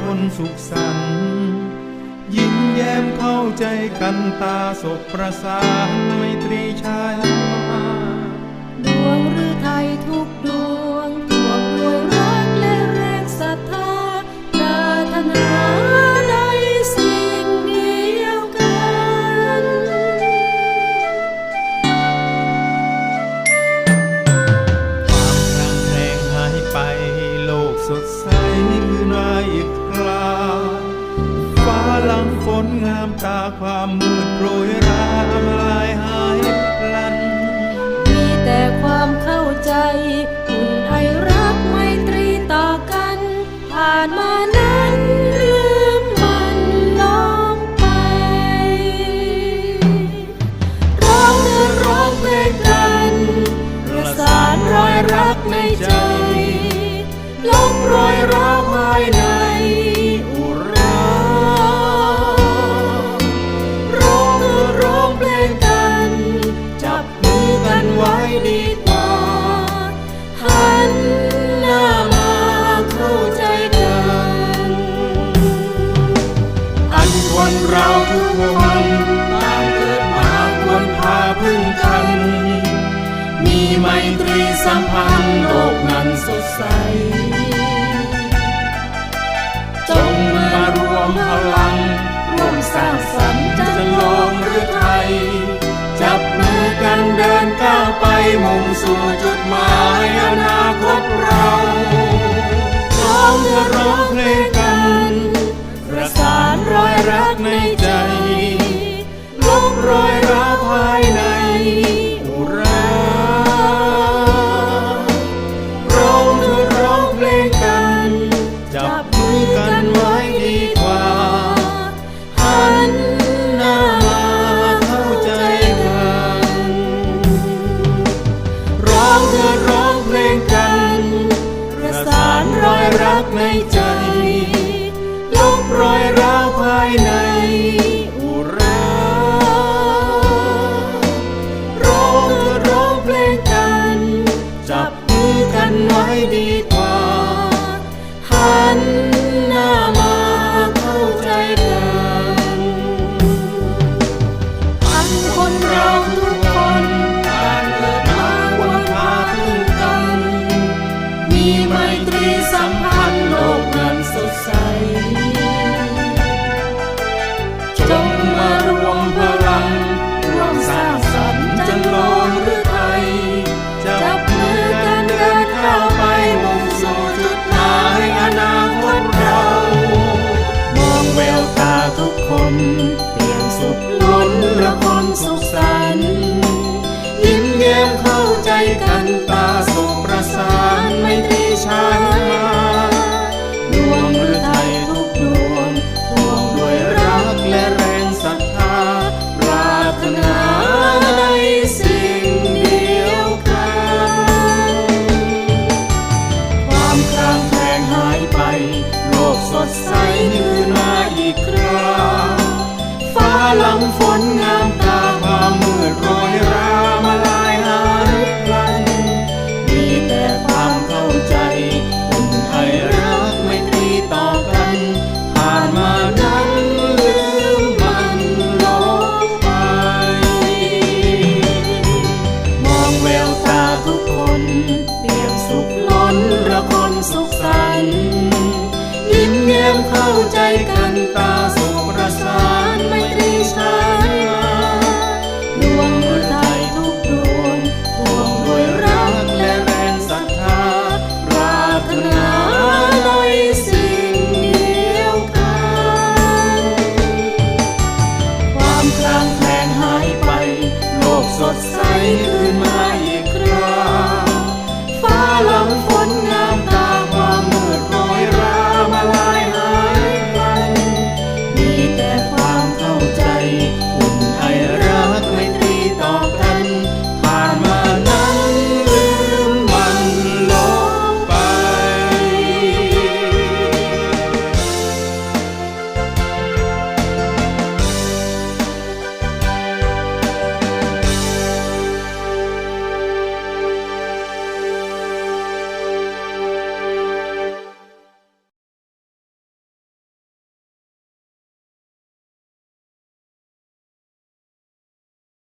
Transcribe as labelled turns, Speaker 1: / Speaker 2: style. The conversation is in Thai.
Speaker 1: คนสุขสันต์ยิ้มแย้มเข้าใจกันตาสบประสานไมตรีชายมา
Speaker 2: ดวงฤทัยทุกดวงทวงด้วยรักและแรงศรัทธาปรารถนาในสิ่งเดียวกัน
Speaker 1: ความรงแรงหายไปโลกสดใส ฝนงามตาความมืดโปรยรามาลายหายพลัน
Speaker 2: มีแต่ความเข้าใจอุ่นไอรักไมตรีต่อกัน ผ่านมานั้นลืมมันลงไป
Speaker 1: ร้องเนื้อร้องเพลงกันประสานรอยรักในใจลบรอยร้าวภายใน นเราทุกคนต่างเกิดมาควรพาพึ่งกัน มีไมตรีสัมพันธ์โลกนั้นสดใส จงมารวมพลังร่วมสร้างสรรค์จะลงหรือไทย จับมือกันเดิน รักในใจลบรอยร त्री संभा ทุกคนเปี่ยมสุขล้นระคนสุขสันยิ้มแย้มเข้าใจกันตา